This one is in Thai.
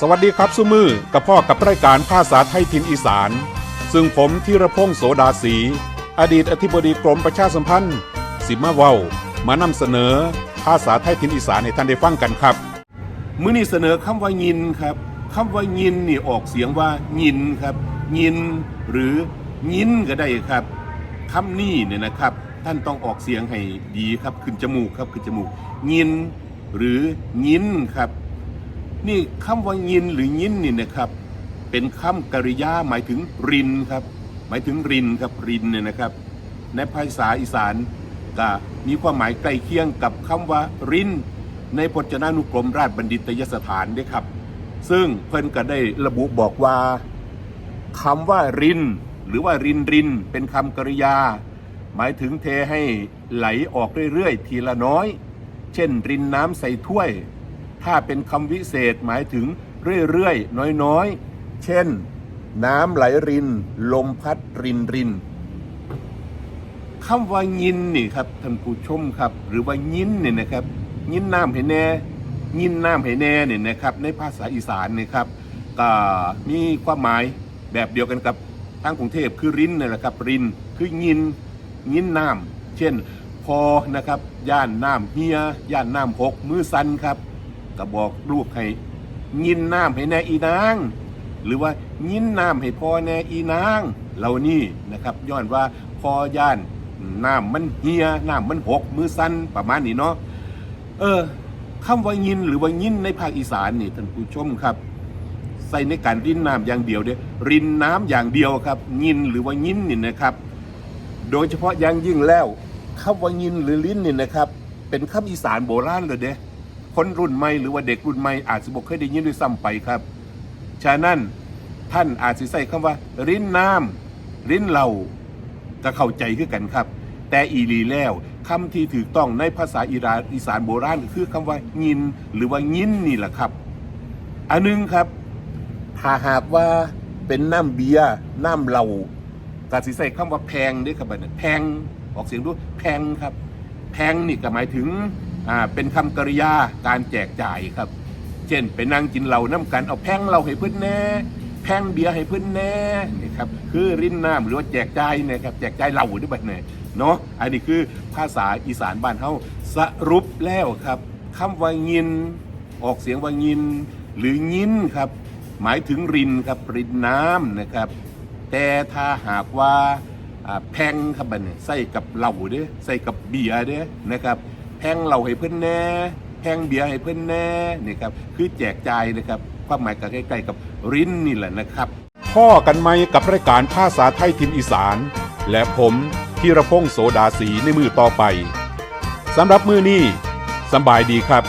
สวัสดีครับสุมือกับพ่อกับรายการภาษาไทยถิ่นอีสาน ซึ่งผมธีรพงศ์โสดาสี อดีตอธิบดีกรมประชาสัมพันธ์ สิมาเว้ามานำเสนอภาษาไทยถิ่นอีสานให้ท่านได้ฟังกันครับ มื้อนี้เสนอคำว่ายินครับคำว่ายินนี่ออกเสียงว่ายินครับยิน หรือยินก็ได้ครับคำนี้เนี่ยนะครับ ท่านต้องออกเสียงให้ดีครับขึ้นจมูกครับขึ้นจมูกยิน หรือยินครับ นี่คำว่ายินหรือยินนี่นะครับ เป็นคำกริยาหมายถึงรินครับ หมายถึงรินครับรินเนี่ยนะครับ ในภาษาอีสานก็มีความหมายใกล้เคียงกับคำว่ารินในพจนานุกรมราชบัณฑิตยสถานด้วยครับ ซึ่งเพิ่นก็ได้ระบุบอกว่าคำว่าริน หรือว่ารินริน เป็นคำกริยา หมายถึงเทให้ไหลออกเรื่อยๆ ทีละน้อย เช่น รินน้ำใส่ถ้วย ถ้าเป็นคำวิเศษหมายถึงเรื่อยๆ น้อยๆ เช่น น้ำไหลริน ลมพัดรินรินคำว่ายินนี่ครับท่านผู้ชมครับ หรือว่ายินเนี่ยนะครับยินน้ำให้แน่ยินน้ำให้แน่เนี่ยนะครับ ในภาษาอีสานนี่ครับก็มีความหมายแบบเดียวกันกับทางกรุงเทพคือรินนี่แหละครับรินคือยินยินน้ำเช่น พอนะครับย่านน้ำเฮียย่านน้ำหกมือสันครับ ก็บอกลูกให้ยินน้ำให้แน่อีนาง หรือว่ายินน้ำให้พ่อแน่อีนางเหล่านี้นะครับย้อนว่าพอย่านน้ำมันเฮียน้ำมันหกมือสั้นประมาณนี้เนาะเออคำว่ายินหรือว่ายินในภาคอีสานนี่ท่านผู้ชมครับ ใส่ในการรินน้ำอย่างเดียวเด้อรินน้ำอย่างเดียวครับ ยินหรือว่ายินนี่นะครับ โดยเฉพาะอย่างยิ่งแล้วคำว่ายินหรือลิ้นนี่นะครับ เป็นคำอีสานโบราณเลยเด้ คนรุ่นใหม่หรือว่าเด็กรุ่นใหม่อาจจะบอกเคยได้ยินด้วยซ้ำไปครับ ฉะนั้นท่านอาจจะใส่คำว่า รินน้ำรินเหล่าก็เข้าใจคือกันครับ แต่อีหลีแล้วคำที่ถูกต้องในภาษาอีราอีสานโบราณคือคำว่ายิน หรือว่ายินนี่แหละครับ อันหนึงครับถ้าหากว่าเป็นน้ำเบียร์น้ำเหล้าก็สิใส่คำว่าแพงด้วยครับบัดนี้แพงออกเสียงดูแพงครับ แพงนี่ก็หมายถึง อ่าเป็นคำกริยาการแจกจ่ายครับ เช่นไปนั่งกินเหล้าน้ำกันเอาแพงเหล้าให้เพื่อนแน่แพงเบียร์ให้เพื่อนแน่นี่ครับคือรินน้ำหรือว่าแจกจ่ายนี่ยครับแจกจ่ายเหล้าด้วยบัดเนี่ยเนาะอันนี้คือภาษาอีสานบ้านเฮาสรุปแล้วครับคำว่ายิน ออกเสียงว่ายิน หรือยินครับ หมายถึงรินครับรินน้ำนะครับ แต่ถ้าหากว่าอ่าแพงครับบัดเนี่ยใส่กับเหล้าเด้อใส่กับเบียร์เด้นะครับ แห้งเหล่าให้เพื่อนแน่แห้งเบียร์ให้เพื่อนแน่นี่ครับคือแจกจ่ายนะครับความหมายก็ใกล้ๆกับรินนี่แหละนะครับพ่อกันไหมกับรายการภาษาไทยถิ่นอีสาน และผมธีรพงษ์โสดาสีในมือต่อไปสำหรับมือนี้สบายดีครับ